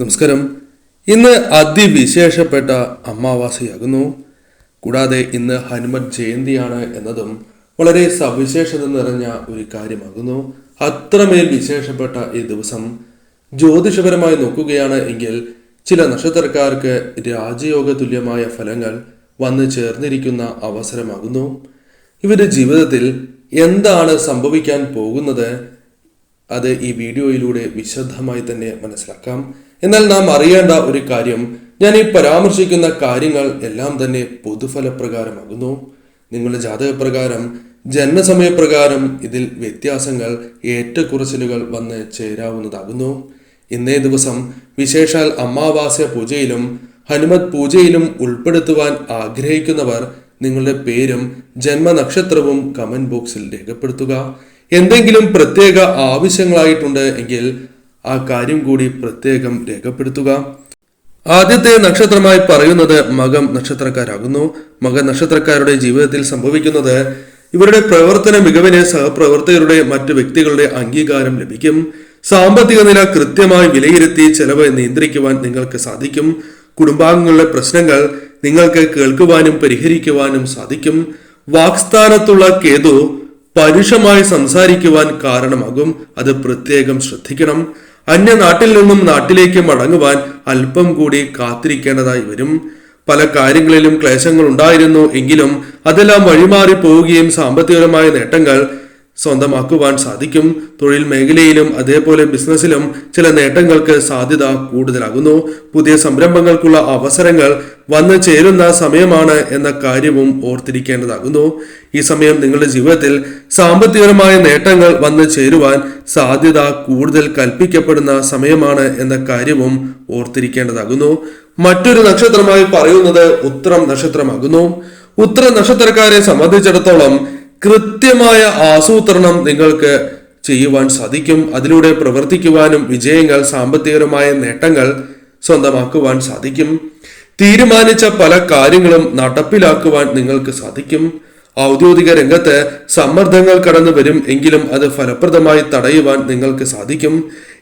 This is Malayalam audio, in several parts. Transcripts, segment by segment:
നമസ്കാരം. ഇന്ന് അതിവിശേഷപ്പെട്ട അമാവാസിയാകുന്നു. കൂടാതെ ഇന്ന് ഹനുമത് ജയന്തിയാണ് എന്നതും വളരെ സവിശേഷത നിറഞ്ഞ ഒരു കാര്യമാകുന്നു. അത്രമേൽ വിശേഷപ്പെട്ട ഈ ദിവസം ജ്യോതിഷപരമായി നോക്കുകയാണ് എങ്കിൽ ചില നക്ഷത്രക്കാർക്ക് രാജയോഗ തുല്യമായ ഫലങ്ങൾ വന്നു ചേർന്നിരിക്കുന്ന അവസരമാകുന്നു. ഇവരുടെ ജീവിതത്തിൽ എന്താണ് സംഭവിക്കാൻ പോകുന്നത്? അത് ഈ വീഡിയോയിലൂടെ വിശദമായി തന്നെ മനസ്സിലാക്കാം. എന്നാൽ നാം അറിയേണ്ട ഒരു കാര്യം ഞാൻ ഈ പരാമർശിക്കുന്ന കാര്യങ്ങൾ എല്ലാം തന്നെ പൊതുഫലപ്രകാരമാകുന്നു. നിങ്ങളുടെ ജാതകപ്രകാരം ജന്മസമയപ്രകാരം ഇതിൽ വ്യത്യാസങ്ങൾ ഏറ്റക്കുറച്ചിലുകൾ വന്ന് ചേരാവുന്നതാകുന്നു. ഇന്നേ ദിവസം വിശേഷാൽ അമാവാസ്യ പൂജയിലും ഹനുമത് പൂജയിലും ഉൾപ്പെടുത്തുവാൻ ആഗ്രഹിക്കുന്നവർ നിങ്ങളുടെ പേരും ജന്മനക്ഷത്രവും കമന്റ് ബോക്സിൽ രേഖപ്പെടുത്തുക. എന്തെങ്കിലും പ്രത്യേക ആവശ്യങ്ങളായിട്ടുണ്ട് എങ്കിൽ ആ കാര്യം കൂടി പ്രത്യേകം രേഖപ്പെടുത്തുക. ആദ്യത്തെ നക്ഷത്രമായി പറയുന്നത് മകം നക്ഷത്രക്കാരാകുന്നു. മക നക്ഷത്രക്കാരുടെ ജീവിതത്തിൽ സംഭവിക്കുന്നത് ഇവരുടെ പ്രവർത്തന മികവിന് സഹപ്രവർത്തകരുടെ മറ്റു വ്യക്തികളുടെ അംഗീകാരം ലഭിക്കും. സാമ്പത്തിക നില കൃത്യമായി വിലയിരുത്തി ചെലവ് നിയന്ത്രിക്കുവാൻ നിങ്ങൾക്ക് സാധിക്കും. കുടുംബാംഗങ്ങളുടെ പ്രശ്നങ്ങൾ നിങ്ങൾക്ക് കേൾക്കുവാനും പരിഹരിക്കുവാനും സാധിക്കും. വാക്സ്ഥാനത്തുള്ള കേതു പരുഷമായി സംസാരിക്കുവാൻ കാരണമാകും. അത് പ്രത്യേകം ശ്രദ്ധിക്കണം. അന്യനാട്ടിൽ നിന്നും നാട്ടിലേക്ക് മടങ്ങുവാൻ അല്പം കൂടി കാത്തിരിക്കേണ്ടതായി വരും. പല കാര്യങ്ങളിലും ക്ലേശങ്ങൾ ഉണ്ടായിരുന്നു എങ്കിലും അതെല്ലാം വഴിമാറി പോവുകയും സാമ്പത്തികപരമായ നേട്ടങ്ങൾ സ്വന്തമാക്കുവാൻ സാധിക്കും. തൊഴിൽ മേഖലയിലും അതേപോലെ ബിസിനസ്സിലും ചില നേട്ടങ്ങൾക്ക് സാധ്യത കൂടുതലാകുന്നു. പുതിയ സംരംഭങ്ങൾക്കുള്ള അവസരങ്ങൾ വന്നു ചേരുന്ന സമയമാണ് എന്ന കാര്യവും ഓർത്തിരിക്കേണ്ടതാകുന്നു. ഈ സമയം നിങ്ങളുടെ ജീവിതത്തിൽ സാമ്പത്തികപരമായ നേട്ടങ്ങൾ വന്നു ചേരുവാൻ സാധ്യത കൂടുതൽ കൽപ്പിക്കപ്പെടുന്ന സമയമാണ് എന്ന കാര്യവും ഓർത്തിരിക്കേണ്ടതാകുന്നു. മറ്റൊരു നക്ഷത്രമായി പറയുന്നത് ഉത്തരം നക്ഷത്രമാകുന്നു. ഉത്തര നക്ഷത്രക്കാരെ സംബന്ധിച്ചിടത്തോളം കൃത്യമായ ആസൂത്രണം നിങ്ങൾക്ക് ചെയ്യുവാൻ സാധിക്കും. അതിലൂടെ പ്രവർത്തിക്കുവാനും വിജയങ്ങൾ സാമ്പത്തികപരമായ നേട്ടങ്ങൾ സ്വന്തമാക്കുവാൻ സാധിക്കും. തീരുമാനിച്ച പല കാര്യങ്ങളും നടപ്പിലാക്കുവാൻ നിങ്ങൾക്ക് സാധിക്കും. ഔദ്യോഗിക രംഗത്ത് സമ്മർദ്ദങ്ങൾ കടന്നു വരും എങ്കിലും അത് ഫലപ്രദമായി തടയുവാൻ നിങ്ങൾക്ക് സാധിക്കും.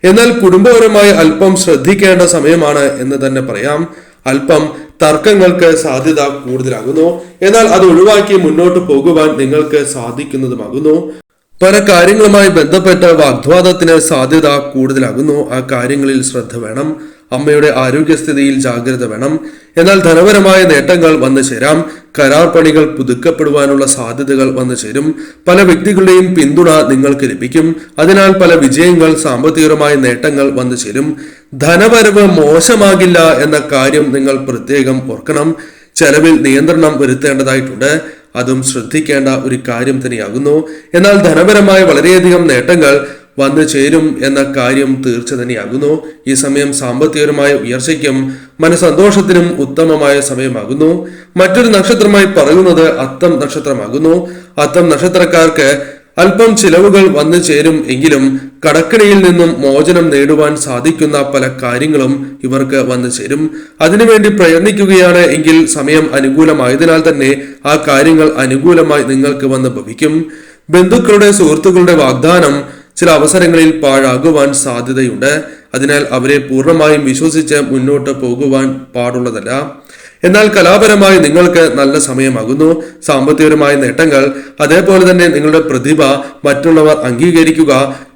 എന്നാൽ കുടുംബപരമായി അല്പം ശ്രദ്ധിക്കേണ്ട സമയമാണ് എന്ന് തന്നെ പറയാം. അല്പം തർക്കങ്ങൾക്ക് സാധ്യത കൂടുതലാകുന്നു. എന്നാൽ അത് ഒഴിവാക്കി മുന്നോട്ട് പോകുവാൻ നിങ്ങൾക്ക് സാധിക്കുന്നതുമാകുന്നു. പല കാര്യങ്ങളുമായി ബന്ധപ്പെട്ട വാഗ്വാദത്തിന് സാധ്യത കൂടുതലാകുന്നു. ആ കാര്യങ്ങളിൽ ശ്രദ്ധ വേണം. അമ്മയുടെ ആരോഗ്യസ്ഥിതിയിൽ ജാഗ്രത വേണം. എന്നാൽ ധനപരമായ നേട്ടങ്ങൾ വന്നു ചേരാം. കരാർ പണികൾ പുതുക്കപ്പെടുവാനുള്ള സാധ്യതകൾ വന്നു ചേരും. പല വ്യക്തികളുടെയും പിന്തുണ നിങ്ങൾക്ക് ലഭിക്കും. അതിനാൽ പല വിജയങ്ങൾ സാമ്പത്തികപരമായ നേട്ടങ്ങൾ വന്നു ചേരും. ധനവരവ് മോശമാകില്ല എന്ന കാര്യം നിങ്ങൾ പ്രത്യേകം ഓർക്കണം. ചെലവിൽ നിയന്ത്രണം വരുത്തേണ്ടതായിട്ടുണ്ട്. അതും ശ്രദ്ധിക്കേണ്ട ഒരു കാര്യം തന്നെയാകുന്നു. എന്നാൽ ധനപരമായ വളരെയധികം നേട്ടങ്ങൾ വന്നു ചേരും എന്ന കാര്യം തീർച്ച തന്നെയാകുന്നു. ഈ സമയം സാമ്പത്തികപരമായ ഉയർച്ചയ്ക്കും മനസന്തോഷത്തിനും ഉത്തമമായ സമയമാകുന്നു. മറ്റൊരു നക്ഷത്രമായി പറയുന്നത് അത്തം നക്ഷത്രമാകുന്നു. അത്തം നക്ഷത്രക്കാർക്ക് അല്പം ചിലവുകൾ വന്നു ചേരും എങ്കിലും കടക്കണിയിൽ നിന്നും മോചനം നേടുവാൻ സാധിക്കുന്ന പല കാര്യങ്ങളും ഇവർക്ക് വന്നു ചേരും. അതിനുവേണ്ടി പ്രയത്നിക്കുകയാണ് എങ്കിൽ സമയം അനുകൂലമായതിനാൽ തന്നെ ആ കാര്യങ്ങൾ അനുകൂലമായി നിങ്ങൾക്ക് വന്ന് ഭവിക്കും. ബന്ധുക്കളുടെ സുഹൃത്തുക്കളുടെ വാഗ്ദാനം ചില അവസരങ്ങളിൽ പാഴാകുവാൻ സാധ്യതയുണ്ട്. അതിനാൽ അവരെ പൂർണമായും വിശ്വസിച്ച് മുന്നോട്ട് പോകുവാൻ പാടുള്ളതല്ല. എന്നാൽ കലാപരമായി നിങ്ങൾക്ക് നല്ല സമയമാകുന്നു. സാമ്പത്തികപരമായ നേട്ടങ്ങൾ അതേപോലെ തന്നെ നിങ്ങളുടെ പ്രതിഭ മറ്റുള്ളവർ അംഗീകരിക്കുക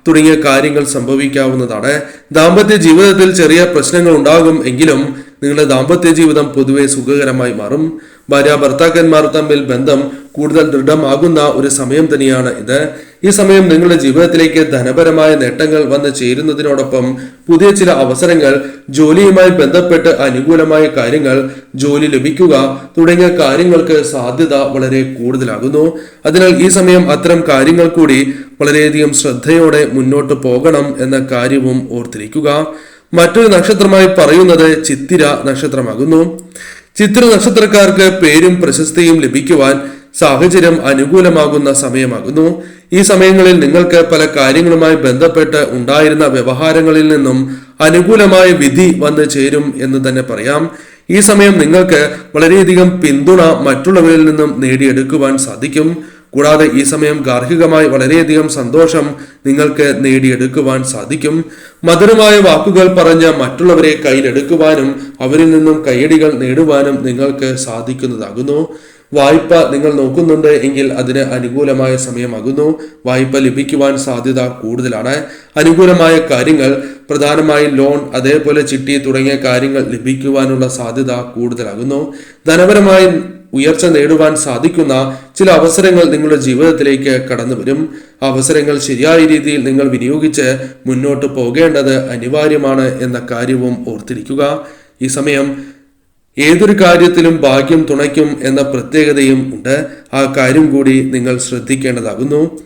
തുടങ്ങിയ കാര്യങ്ങൾ സംഭവിക്കാവുന്നതാണ്. ദാമ്പത്യ ജീവിതത്തിൽ ചെറിയ പ്രശ്നങ്ങൾ ഉണ്ടാകും എങ്കിലും നിങ്ങളുടെ ദാമ്പത്യ ജീവിതം പൊതുവെ സുഖകരമായി മാറും. ഭാര്യ ഭർത്താക്കന്മാർ തമ്മിൽ ബന്ധം കൂടുതൽ ദൃഢമാകുന്ന ഒരു സമയം തന്നെയാണ് ഇത്. ഈ സമയം നിങ്ങളുടെ ജീവിതത്തിലേക്ക് ധനപരമായ നേട്ടങ്ങൾ വന്ന് ചേരുന്നതിനോടൊപ്പം പുതിയ ചില അവസരങ്ങൾ ജോലിയുമായി ബന്ധപ്പെട്ട് അനുകൂലമായ കാര്യങ്ങൾ ജോലി ലഭിക്കുക തുടങ്ങിയ കാര്യങ്ങൾക്ക് സാധ്യത വളരെ കൂടുതലാകുന്നു. അതിനാൽ ഈ സമയം അത്തരം കാര്യങ്ങൾ കൂടി വളരെയധികം ശ്രദ്ധയോടെ മുന്നോട്ട് പോകണം എന്ന കാര്യവും ഓർത്തിരിക്കുക. മറ്റൊരു നക്ഷത്രമായി പറയുന്നത് ചിത്തിര നക്ഷത്രമാകുന്നു. ചിത്ര നക്ഷത്രക്കാർക്ക് പേരും പ്രശസ്തിയും ലഭിക്കുവാൻ സാഹചര്യം അനുകൂലമാകുന്ന സമയമാകുന്നു. ഈ സമയങ്ങളിൽ നിങ്ങൾക്ക് പല കാര്യങ്ങളുമായി ബന്ധപ്പെട്ട് ഉണ്ടായിരുന്ന വ്യവഹാരങ്ങളിൽ നിന്നും അനുകൂലമായ വിധി വന്നു ചേരും എന്ന് തന്നെ പറയാം. ഈ സമയം നിങ്ങൾക്ക് വളരെയധികം പിന്തുണ മറ്റുള്ളവരിൽ നിന്നും നേടിയെടുക്കുവാൻ സാധിക്കും. കൂടാതെ ഈ സമയം ഗാർഹികമായി വളരെയധികം സന്തോഷം നിങ്ങൾക്ക് നേടിയെടുക്കുവാൻ സാധിക്കും. മധുരമായ വാക്കുകൾ പറഞ്ഞ് മറ്റുള്ളവരെ കയ്യിലെടുക്കുവാനും അവരിൽ നിന്നും കയ്യടികൾ നേടുവാനും നിങ്ങൾക്ക് സാധിക്കുന്നതാകുന്നു. വായ്പ നിങ്ങൾ നോക്കുന്നുണ്ട് എങ്കിൽ അതിന് അനുകൂലമായ സമയമാകുന്നു. വായ്പ ലഭിക്കുവാൻ സാധ്യത കൂടുതലാണ്. അനുകൂലമായ കാര്യങ്ങൾ പ്രധാനമായും ലോൺ അതേപോലെ ചിട്ടി തുടങ്ങിയ കാര്യങ്ങൾ ലഭിക്കുവാനുള്ള സാധ്യത കൂടുതലാകുന്നു. ധനപരമായി ഉയർച്ച നേടുവാൻ സാധിക്കുന്ന ചില അവസരങ്ങൾ നിങ്ങളുടെ ജീവിതത്തിലേക്ക് കടന്നു വരും. അവസരങ്ങൾ ശരിയായ രീതിയിൽ നിങ്ങൾ വിനിയോഗിച്ച് മുന്നോട്ട് പോകേണ്ടത് അനിവാര്യമാണ് എന്ന കാര്യവും ഓർത്തിരിക്കുക. ഈ സമയം ഏതൊരു കാര്യത്തിലും ഭാഗ്യം തുണയ്ക്കും എന്ന പ്രത്യേകതയും ഉണ്ട്. ആ കാര്യം കൂടി നിങ്ങൾ ശ്രദ്ധിക്കേണ്ടതാകുന്നു.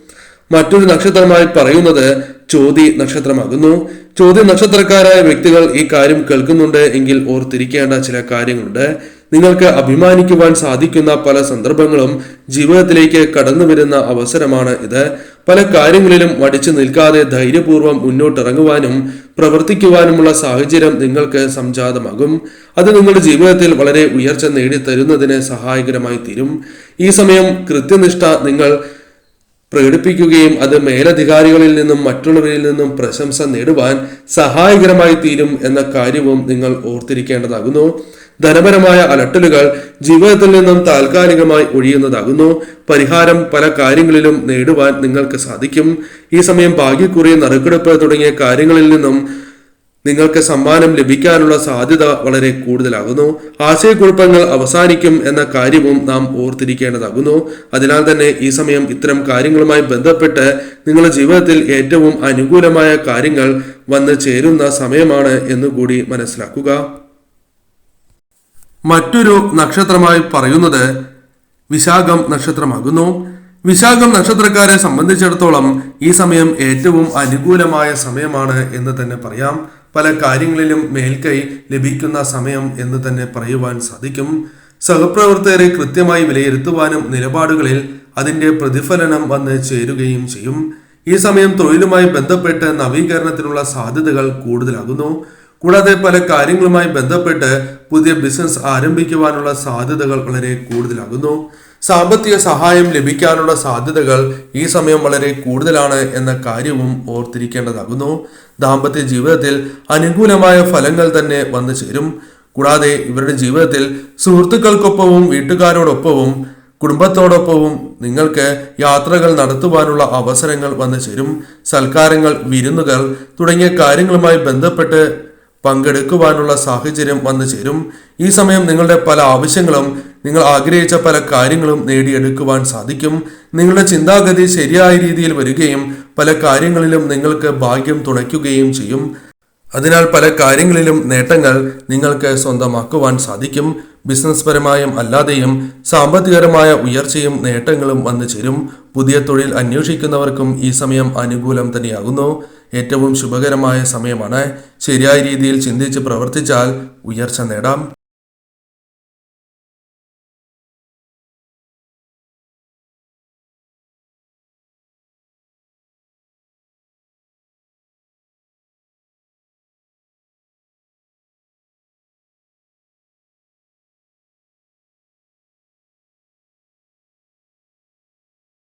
മറ്റൊരു നക്ഷത്രമായി പറയുന്നത് ചോതി നക്ഷത്രമാകുന്നു. ചോതി നക്ഷത്രക്കാരായ വ്യക്തികൾ ഈ കാര്യം കേൾക്കുന്നുണ്ട് എങ്കിൽ ഓർത്തിരിക്കേണ്ട ചില കാര്യങ്ങളുണ്ട്. നിങ്ങൾക്ക് അഭിമാനിക്കുവാൻ സാധിക്കുന്ന പല സന്ദർഭങ്ങളും ജീവിതത്തിലേക്ക് കടന്നു വരുന്ന അവസരമാണ് ഇത്. പല കാര്യങ്ങളിലും മടിച്ചു നിൽക്കാതെ ധൈര്യപൂർവം മുന്നോട്ടിറങ്ങുവാനും പ്രവർത്തിക്കുവാനുമുള്ള സാഹചര്യം നിങ്ങൾക്ക് സംജാതമാകും. അത് നിങ്ങളുടെ ജീവിതത്തിൽ വളരെ ഉയർച്ച നേടിത്തരുന്നതിന് സഹായകരമായി തീരും. ഈ സമയം കൃത്യനിഷ്ഠ നിങ്ങൾ പ്രകടിപ്പിക്കുകയും അത് മേലധികാരികളിൽ നിന്നും മറ്റുള്ളവരിൽ നിന്നും പ്രശംസ നേടുവാൻ സഹായകരമായി തീരും എന്ന കാര്യവും നിങ്ങൾ ഓർത്തിരിക്കേണ്ടതാകുന്നു. ധനപരമായ അലട്ടലുകൾ ജീവിതത്തിൽ നിന്നും താൽക്കാലികമായി ഒഴിയുന്നതാകുന്നു. പരിഹാരം പല കാര്യങ്ങളിലും നേടുവാൻ നിങ്ങൾക്ക് സാധിക്കും. ഈ സമയം ഭാഗ്യക്കുറി നറുക്കെടുപ്പ് തുടങ്ങിയ കാര്യങ്ങളിൽ നിന്നും നിങ്ങൾക്ക് സമ്മാനം ലഭിക്കാനുള്ള സാധ്യത വളരെ കൂടുതലാകുന്നു. ആശയക്കുഴപ്പങ്ങൾ അവസാനിക്കും എന്ന കാര്യവും നാം ഓർത്തിരിക്കേണ്ടതാകുന്നു. അതിനാൽ തന്നെ ഈ സമയം ഇത്തരം കാര്യങ്ങളുമായി ബന്ധപ്പെട്ട് നിങ്ങളുടെ ജീവിതത്തിൽ ഏറ്റവും അനുകൂലമായ കാര്യങ്ങൾ വന്ന് ചേരുന്ന സമയമാണ് എന്നുകൂടി മനസ്സിലാക്കുക. മറ്റൊരു നക്ഷത്രമായി പറയുന്നത് വിശാഖം നക്ഷത്രമാകുന്നു. വിശാഖം നക്ഷത്രക്കാരെ സംബന്ധിച്ചിടത്തോളം ഈ സമയം ഏറ്റവും അനുകൂലമായ സമയമാണ് എന്ന് തന്നെ പറയാം. പല കാര്യങ്ങളിലും മേൽക്കൈ ലഭിക്കുന്ന സമയം എന്ന് തന്നെ പറയുവാൻ സാധിക്കും. സഹപ്രവർത്തകരെ കൃത്യമായി വിലയിരുത്തുവാനും നിലപാടുകളിൽ അതിന്റെ പ്രതിഫലനം വന്ന് ചേരുകയും ചെയ്യും. ഈ സമയം തൊഴിലുമായി ബന്ധപ്പെട്ട് നവീകരണത്തിനുള്ള സാധ്യതകൾ കൂടുതലാകുന്നു. കൂടാതെ പല കാര്യങ്ങളുമായി ബന്ധപ്പെട്ട് പുതിയ ബിസിനസ് ആരംഭിക്കുവാനുള്ള സാധ്യതകൾ വളരെ കൂടുതലാകുന്നു. സാമ്പത്തിക സഹായം ലഭിക്കാനുള്ള സാധ്യതകൾ ഈ സമയം വളരെ കൂടുതലാണ് എന്ന കാര്യവും ഓർത്തിരിക്കേണ്ടതാകുന്നു. ദാമ്പത്യ ജീവിതത്തിൽ അനുകൂലമായ ഫലങ്ങൾ തന്നെ വന്നു ചേരും. കൂടാതെ ഇവരുടെ ജീവിതത്തിൽ സുഹൃത്തുക്കൾക്കൊപ്പവും വീട്ടുകാരോടൊപ്പവും കുടുംബത്തോടൊപ്പവും നിങ്ങൾക്ക് യാത്രകൾ നടത്തുവാനുള്ള അവസരങ്ങൾ വന്നു ചേരും. സൽക്കാരങ്ങൾ വിരുന്നുകൾ തുടങ്ങിയ കാര്യങ്ങളുമായി ബന്ധപ്പെട്ട് പങ്കെടുക്കുവാനുള്ള സാഹചര്യം വന്നു ചേരും. ഈ സമയം നിങ്ങളുടെ പല ആവശ്യങ്ങളും നിങ്ങൾ ആഗ്രഹിച്ച പല കാര്യങ്ങളും നേടിയെടുക്കുവാൻ സാധിക്കും. നിങ്ങളുടെ ചിന്താഗതി ശരിയായ രീതിയിൽ വരികയും പല കാര്യങ്ങളിലും നിങ്ങൾക്ക് ഭാഗ്യം തുണയ്ക്കുകയും ചെയ്യും. അതിനാൽ പല കാര്യങ്ങളിലും നേട്ടങ്ങൾ നിങ്ങൾക്ക് സ്വന്തമാക്കുവാൻ സാധിക്കും. ബിസിനസ് പരമായും അല്ലാതെയും സാമ്പത്തികപരമായ ഉയർച്ചയും നേട്ടങ്ങളും വന്നു ചേരും. പുതിയ തൊഴിൽ അന്വേഷിക്കുന്നവർക്കും ഈ സമയം അനുകൂലം തന്നെയാകുന്നു. ഏറ്റവും ശുഭകരമായ സമയമാണ്. ശരിയായ രീതിയിൽ ചിന്തിച്ച് പ്രവർത്തിച്ചാൽ ഉയർച്ച നേടാം.